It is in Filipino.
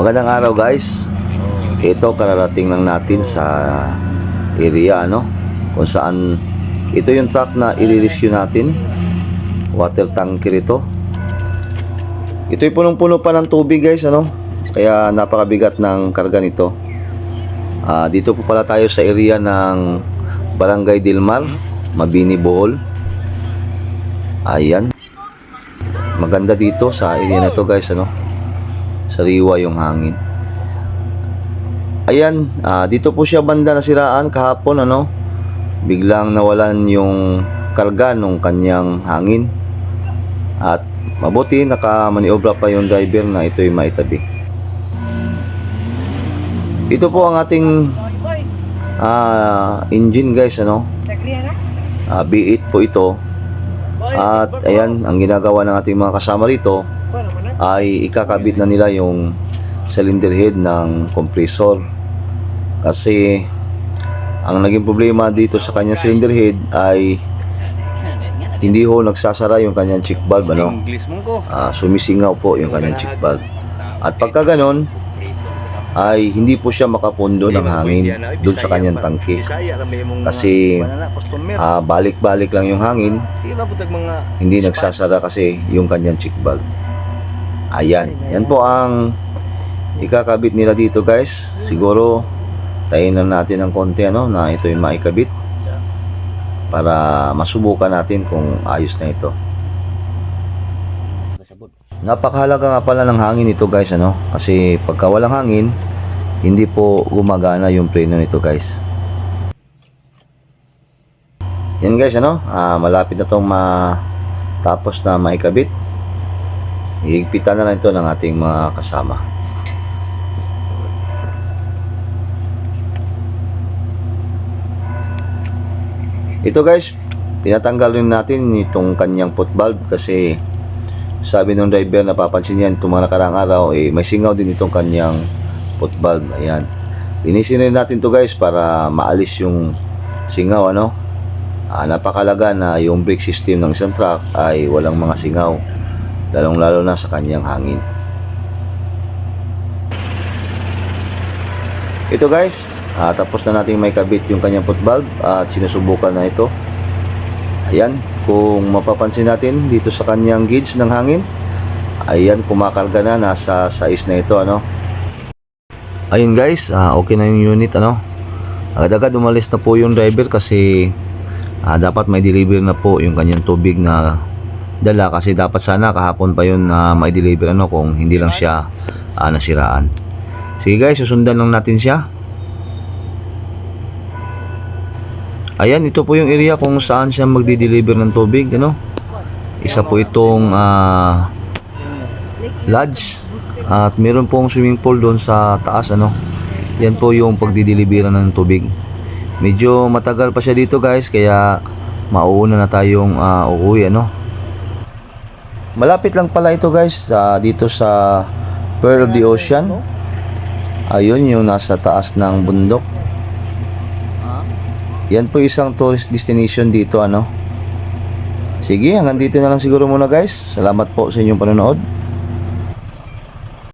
Magandang araw guys. Ito kararating lang natin sa area ano kung saan ito yung truck na i-rescue natin. Water tanker ito. Ito'y punong-puno pa ng tubig guys ano. Kaya napakabigat ng karga nito. Ah, dito po pala tayo sa area ng Barangay Dilmar, Mabini, Bohol. Ayan. Maganda dito sa area na to guys ano sariwa yung hangin. Ayan, ah, dito po siya banda nasiraan kahapon ano. Biglang nawalan yung karga nung kanyang hangin. At mabuti nakamaniobra pa yung driver na ito'y maitabi. Ito po ang ating ah, engine guys ano. Ah, B8 po ito. At ayan, ang ginagawa ng ating mga kasama rito ay ikakabit na nila yung cylinder head ng compressor. Kasi ang naging problema dito sa kanyang cylinder head ay hindi ho nagsasara yung kanyang check valve ano. Ah, sumisingaw po yung kanyang check valve. At pagka ganon ay hindi po siya makapundo ng hangin doon sa kanyang tangke. Kasi, Ah, balik-balik lang yung hangin, hindi nagsasara kasi yung kanyang check valve. Ayan, yan po ang ikakabit nila dito guys. Siguro tayin lang natin ng konti ano na ito yung maikabit para masubukan natin kung ayos na ito. Napakahalaga nga pala ng hangin ito guys ano kasi pagka walang hangin hindi po gumagana yung preno nito guys. Yan guys ano, ah, malapit na tong matapos na maikabit. Higpitan na lang ito ng ating mga kasama. Ito guys, pinatanggal rin natin itong kanyang foot valve kasi sabi ng driver na papansin yan itong mga nakarang araw eh, may singaw din itong kanyang foot valve. Ayan. Linisin rin natin to guys para maalis yung singaw ano. Ah, napakalaga na yung brake system ng isang truck ay walang mga singaw lalong lalo na sa kanyang hangin. Ito guys. Ah, tapos na natin may kabit yung kanyang foot valve at sinusubukan na ito. Ayan kung mapapansin natin dito sa kanyang gauge ng hangin ayan kumakarga na nasa size na ito ano. Ayun guys. Ah, okay na yung unit ano. Agad-agad umalis na po yung driver kasi ah, dapat may deliver na po yung kanyang tubig na dala kasi dapat sana kahapon pa yun na may deliver ano kung hindi lang siya ah, nasiraan. Sige guys susundan lang natin siya. Ayan ito po yung area kung saan siya magdi-deliver ng tubig ano? Isa po itong ah, lodge. At meron pong swimming pool doon sa taas ano? Yan po yung pagdi-deliveran ng tubig. Medyo matagal pa siya dito guys kaya mauuna na tayong ah, uuwi ano Malapit lang pala ito guys sa dito sa Pearl of the Ocean. Ayun yung nasa taas ng bundok. Yan po isang tourist destination dito ano. Sige, hanggang dito na lang siguro muna guys. Salamat po sa inyong panonood.